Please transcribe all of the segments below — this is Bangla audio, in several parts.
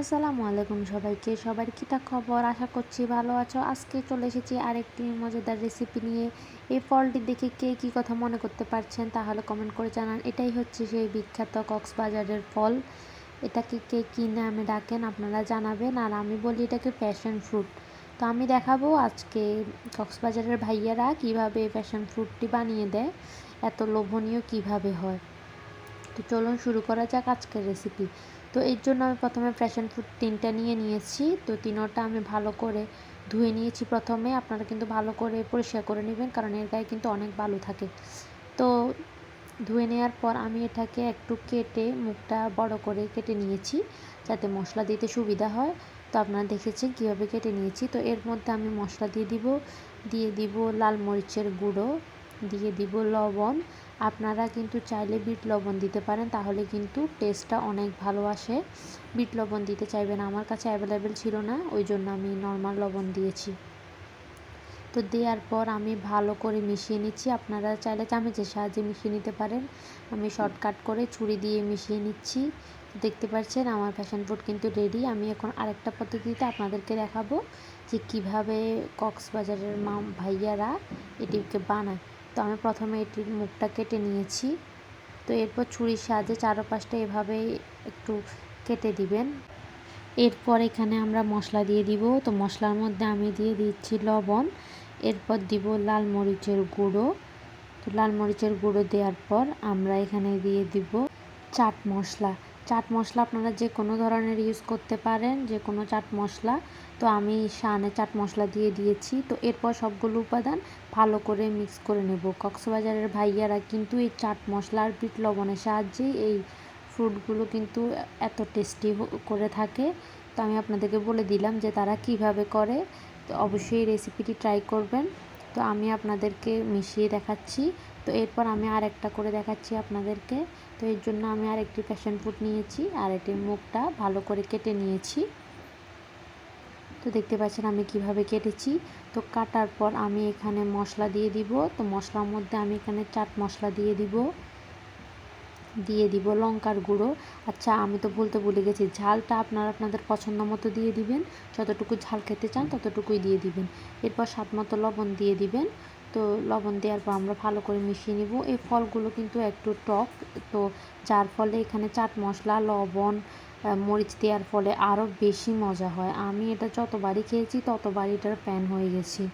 আসসালামু আলাইকুম সবাইকে। সবার কিতা খবর? আশা করছি ভালো আছো। আজকে চলে এসেছি আরেকটি মজাদার রেসিপি নিয়ে। এই ফলটি দেখে কে কী কথা মনে করতে পারছেন তাহলে কমেন্ট করে জানান। এটাই হচ্ছে সেই বিখ্যাত কক্সবাজারের ফল। এটাকে কে কী নামে ডাকেন আপনারা জানাবেন। আর আমি বলি এটাকে প্যাশন ফ্রুট তো আমি দেখাবো আজকে কক্সবাজারের ভাইয়ারা কীভাবে প্যাশন ফ্রুটটি বানিয়ে দেয়, এত লোভনীয় কীভাবে হয়। তো চলুন শুরু করা যাক আজকের রেসিপি তো এর জন্য আমি প্রথমে প্যাশন ফ্রুট তিনটা নিয়ে নিয়েছি। তো তিনোটা আমি ভালো করে ধুয়ে নিয়েছি প্রথমে। আপনারা কিন্তু ভালো করে পরিষ্কার করে নেবেন কারণ এর গায়ে কিন্তু অনেক বালু থাকে। তো ধুয়ে নেওয়ার পর আমি এটাকে একটু কেটে মুখটা বড় করে কেটে নিয়েছি যাতে মশলা দিতে সুবিধা হয়। তো আপনারা দেখেছেন কীভাবে কেটে নিয়েছি। তো এর মধ্যে আমি মশলা দিয়ে দিব দিয়ে দিব লাল মরিচের গুঁড়ো, দিয়ে দিব লবণ আপনারা কিন্তু চাইলে বিট লবণ দিতে পারেন, তাহলে কিন্তু টেস্টটা অনেক ভালো আসে। বিট লবণ দিতে চাইবেন, আমার কাছে অ্যাভেলেবেল ছিল না, ওই জন্য আমি নর্মাল লবণ দিয়েছি। তো দেওয়ার পর আমি ভালো করে মিশিয়ে নিচ্ছি, আপনারা চাইলে চামচের সাহায্যে মিশিয়ে নিতে পারেন। আমি শর্টকাট করে ছুরি দিয়ে মিশিয়ে নিচ্ছি। দেখতে পাচ্ছেন আমার ফ্যাশন ফুড কিন্তু রেডি আমি এখন আরেকটা পদ্ধতিতে আপনাদেরকে দেখাবো যে কীভাবে কক্সবাজারের মা, ভাইয়ারা এটিকে বানায়। তো আমি প্রথমে এটির মুখটা কেটে নিয়েছি। তো এরপর ছুরির সাহায্যে চারপাশটা এভাবে একটু কেটে দিবেন। এরপর এখানে আমরা মশলা দিয়ে দিব। তো মশলার মধ্যে আমি দিয়ে দিচ্ছি লবণ। এরপর দিব লাল মরিচের গুঁড়ো। তো লাল মরিচের গুঁড়ো দেওয়ার পর আমরা এখানে দিয়ে দিব চাট মশলা। চাট মশলা আপনারা যে কোনো ধরনের ইউজ করতে পারেন, যে কোনো চাট মশলা। তো আমি শানে চাট মশলা দিয়ে দিয়েছি। তো এরপর সবগুলো উপাদান ভালো করে মিক্স করে নেব। কক্সবাজারের ভাইয়ারা কিন্তু এই চাট মশলা আর বিট লবণের সাহায্যেই এই ফ্রুটগুলো কিন্তু এত টেস্টি করে থাকে। তো আমি আপনাদেরকে বলে দিলাম যে তারা কীভাবে করে। তো অবশ্যই রেসিপিটি ট্রাই করবেন। তো আমি আপনাদেরকে মিশিয়ে দেখাচ্ছি। তো এরপর আমি আর একটা করে দেখাচ্ছি আপনাদেরকে। তো এর জন্য আমি আর একটি প্যাশন ফুড নিয়েছি আর এটির মুখটা ভালো করে কেটে নিয়েছি। তো দেখতে পাচ্ছেন আমি কীভাবে কেটেছি। তো কাটার পর আমি এখানে মশলা দিয়ে দিব। তো মশলার মধ্যে আমি এখানে চাট মশলা দিয়ে দিব। দিয়ে দিব লঙ্কার গুঁড়ো। আচ্ছা আমি তো বলতে ভুলে গেছি, ঝালটা আপনারা আপনাদের পছন্দ মতো দিয়ে দিবেন। যতটুকু ঝাল খেতে চান ততটুকুই দিয়ে দিবেন। এরপর স্বাদ মতো লবণ দিয়ে দিবেন। তো লবণ দেওয়ার পর আমরা ভালো করে মিশিয়ে নিব। এই ফলগুলো কিন্তু একটু টক, তো যার ফলে এখানে চাট মশলা, লবণ মরিচ দেওয়ার ফলে আরও বেশি মজা হয়। আমি এটা যতবারই খেয়েছি, ততবারই এটার ফ্যান হয়ে গেছি।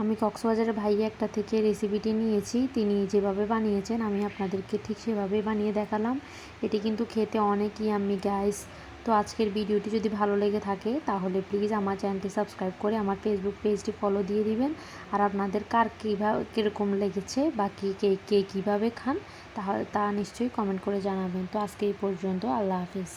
আমি কক্সবাজারের ভাইয়া একটা থেকে রেসিপিটি নিয়েছি। তিনি যেভাবে বানিয়েছেন, আমি আপনাদেরকে ঠিক সেভাবেই বানিয়ে দেখালাম। এটি কিন্তু খেতে অনেকই আমি গাইস তো আজকের ভিডিওটি যদি ভালো লেগে থাকে, তাহলে প্লিজ আমার চ্যানেলটি সাবস্ক্রাইব করে আমার ফেসবুক পেজটি ফলো দিয়ে দিবেন। আর আপনাদের কার কীভাবে কীরকম লেগেছে বা কী, কে কে কীভাবে খান, তাহলে তা নিশ্চয়ই কমেন্ট করে জানাবেন। তো আজকে এই পর্যন্ত, আল্লাহ হাফিজ।